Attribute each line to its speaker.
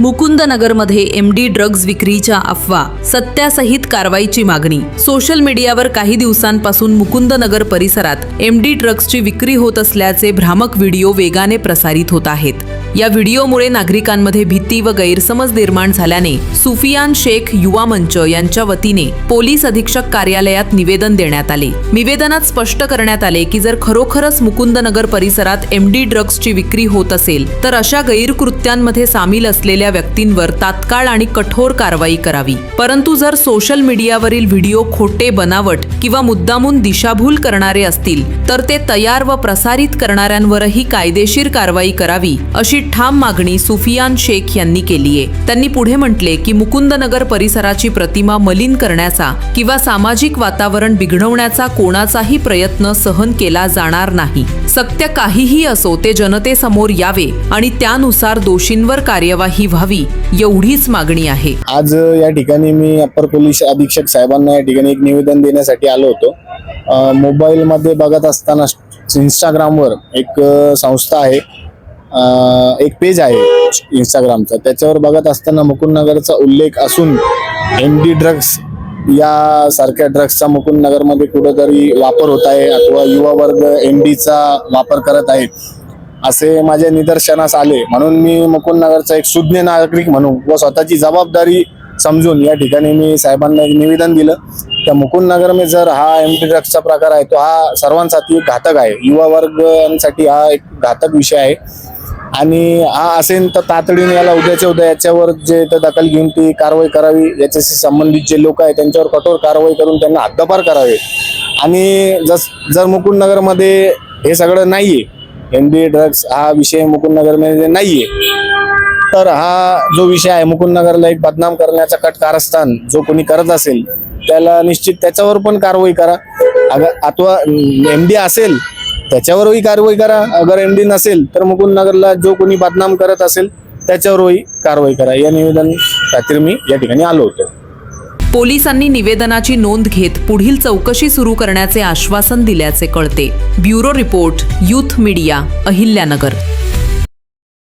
Speaker 1: मुकुंदनगरमध्ये M D drugs विक्रीच्या अफवा सत्यासहित कारवाईची मागणी. सोशल मीडियावर काही दिवसांपासून मुकुंदनगर परिसरात एम डी ड्रग्जची विक्री होत असल्याचे भ्रामक व्हिडिओ वेगाने प्रसारित होत आहेत. या व्हिडिओमुळे नागरिकांमध्ये भीती व गैरसमज निर्माण झाल्याने सुफियान शेख युवा मंच यांच्या वतीने पोलीस अधीक्षक कार्यालयात निवेदन देण्यात आले. निवेदनात स्पष्ट करण्यात आले की जर खरोखरच मुकुंदनगर परिसरात एमडी ड्रग्जची विक्री होत असेल तर अशा गैरकृत्यांमध्ये सामील असलेल्या व्यक्तींवर तात्काळ आणि कठोर कारवाई करावी. परंतु जर सोशल मीडियावरील व्हिडिओ खोटे बनावट किंवा मुद्दामून दिशाभूल करणारे असतील तर ते तयार व प्रसारित करणाऱ्यांवरही कायदेशीर कारवाई करावी अशी ठाम मागणी सुफियान शेख यांनी केली आहे. त्यांनी पुढे म्हटले की मुकुंदनगर परिसराची प्रतिमा मलिन करण्याचा किंवा सामाजिक वातावरण बिघडवण्याचा कोणाचाही प्रयत्न सहन केला जाणार नाही. सत्य काहीही असो ते जनतेसमोर यावे आणि त्यानुसार दोषींवर कार्यवाही व्हावी एवढीच मागणी आहे.
Speaker 2: आज या ठिकाणी मी अप्पर पोलीस अधीक्षक साहेबांना या ठिकाणी एक निवेदन देण्यासाठी आलो होतो. मोबाईलमध्ये बघत असताना इंस्टाग्रामवर एक संस्था आहे एक पेज आहे इंस्टाग्रामचा त्याच्यावर बघत असताना मुकुंदनगरचा उल्लेख असून एम डी ड्रग्स या सारख्या ड्रग्सचा मुकुंदनगरमध्ये कुठंतरी वापर होत आहे अथवा युवा वर्ग एम डीचा वापर करत आहेत असे माझ्या निदर्शनास आले. म्हणून मी मुकुंदनगरचा एक सुज्ञ नागरिक म्हणून व स्वतःची जबाबदारी समजून या ठिकाणी मी साहेबांना एक निवेदन दिलं. त्या मुकुंदनगर में जर हा एम टी ड्रग्सचा प्रकार आहे तो हा सर्वांसाठी एक घातक आहे. युवा वर्गांसाठी हा एक घातक विषय आहे. आणि हा असेल तर तातडीने याला उद्याच्या उद्या याच्यावर जे तर दखल घेऊन ती कारवाई करावी याच्याशी संबंधित जे लोक आहेत त्यांच्यावर कठोर कारवाई करून त्यांना हद्दपार करावे. आणि जस जर मुकुंदनगरमध्ये हे सगळं नाहीये एम डी ड्रग्स हा विषय मुकुंदनगरमध्ये आहे तर हा जो विषय आहे मुकुंदनगरला एक बदनाम करण्याचा कट कारस्थान जो कोणी करत असेल त्याला निश्चित त्याच्यावर पण कारवाई करा. अगर अथवा एम डी असेल त्याच्यावरही कारवाई करा. अगर एमडी नसेल तर मुकुंदनगरला जो कोणी बदनाम करत असेल त्याच्यावरही कारवाई करा. या निवेदन खातीर मी या ठिकाणी आलो होतो.
Speaker 1: पोलिसांनी निवेदनाची नोंद घेत पुढील चौकशी सुरू करण्याचे आश्वासन दिल्याचे कळते. Bureau report youth media Ahilyanagar.